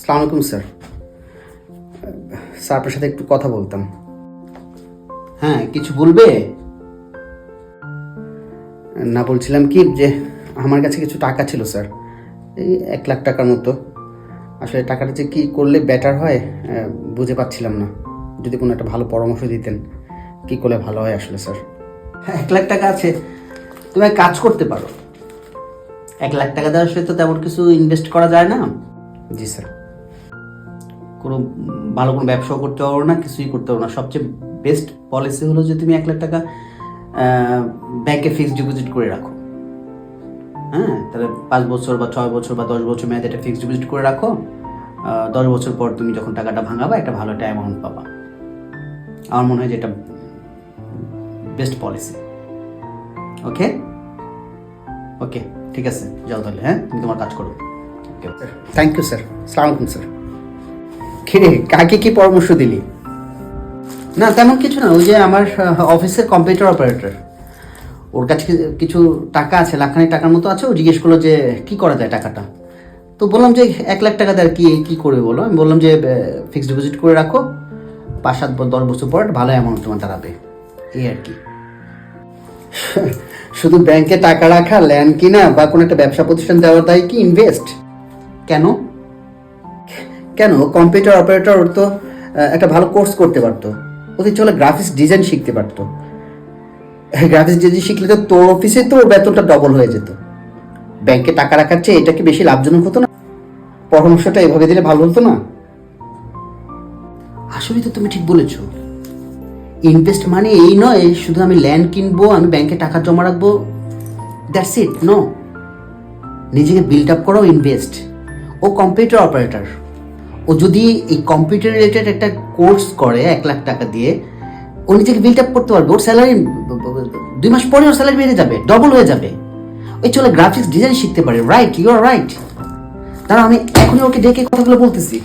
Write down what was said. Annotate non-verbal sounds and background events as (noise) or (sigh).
সালাম আলাইকুম, sir. Sir আপনার সাথে একটু কথা বলতাম। হ্যাঁ কিছু বলবে? না, বলছিলাম কি যে আমার কাছে কিছু টাকা ছিল, স্যার। এই এক লাখ টাকার মতো। আসলে টাকাটা যে কী করলে বেটার হয় বুঝে পাচ্ছিলাম না। যদি কোনো একটা ভালো পরামর্শ দিতেন, কী করলে ভালো হয় আসলে, স্যার? হ্যাঁ এক লাখ টাকা আছে। তুমি কাজ করতে পারো। এক লাখ টাকা দেওয়ার সাথে তো তেমন কিছু ইনভেস্ট করা যায় না। জি, স্যার। কোনো ভালো কোনো ব্যবসাও করতে পারো না, কিছুই করতে পারো না। সবচেয়ে বেস্ট পলিসি হলো যে তুমি এক লাখ টাকা ব্যাংকে ফিক্সড ডিপোজিট করে রাখো। হ্যাঁ তাহলে পাঁচ বছর বা ছয় বছর বা দশ বছর মেয়াদে একটা ফিক্সড ডিপোজিট করে রাখো। দশ বছর পর তুমি যখন টাকাটা ভাঙাবা, একটা ভালো একটা অ্যামাউন্ট পাবা। আমার মনে হয় যে এটা বেস্ট পলিসি ওকে? ওকে, ঠিক আছে। যাও তাহলে হ্যাঁ? তুমি তোমার কাজ করো। থ্যাংক ইউ স্যার সালাম আলাইকুম স্যার কিরে কাকে কি পরামর্শ দিলি? না, তেমন কিছু না, ওই যে আমার অফিসের কম্পিউটার অপারেটর ওর কাছে কিছু টাকা আছে লাখখানি টাকার মতো আছে, ও জিজ্ঞেস করল যে, কি করা যায় টাকাটা? তো বললাম যে, এক লাখ টাকা দেয়, কি কি করবে বলো? আমি বললাম যে ফিক্সড ডিপোজিট করে রাখো, পাঁচ সাত দশ বছর পর ভালো অ্যামাউন্ট তোমার দাঁড়াবে। এই আর কি। (laughs) শুধু ব্যাংকে টাকা রাখা ল্যান্ড কিনা, বা কোনো একটা ব্যবসা প্রতিষ্ঠান দেওয়ার দায় কি ইনভেস্ট কেন? কেন? কম্পিউটার অপারেটর তো একটা ভালো কোর্স করতে পারতো। ওদের চলে গ্রাফিক্স ডিজাইন শিখতে পারতো। গ্রাফিক্স ডিজাইন শিখলে তো তোর অফিসে তো বেতনটা ডবল হয়ে যেত। ব্যাংকে টাকা রাখার চেয়ে এটা কি বেশি লাভজনক হতো না? পরামর্শটা এভাবে দিলে ভালো হতো না? আসলে তো তুমি ঠিক বলেছ। ইনভেস্ট মানে এই নয়, শুধু আমি ল্যান্ড কিনবো, আমি ব্যাংকে টাকা জমা রাখব। দ্যাটস ইট নো নিজেকে বিল্ড আপ করো ইনভেস্ট ও কম্পিউটার অপারেটর ও যদি এই কম্পিউটার রিলেটেড একটা কোর্স করে এক লাখ টাকা দিয়ে, ও নিজেকে বিল্ড আপ করতে পারবে। ওর স্যালারি দুই মাস পরে ওর স্যালারি বেড়ে যাবে ডবল হয়ে যাবে। ওই চলে গ্রাফিক্স ডিজাইন শিখতে পারে। রাইট ইউ আর রাইট তারা আমি এখনই ওকে ডেকে কথাগুলো বলতেছি।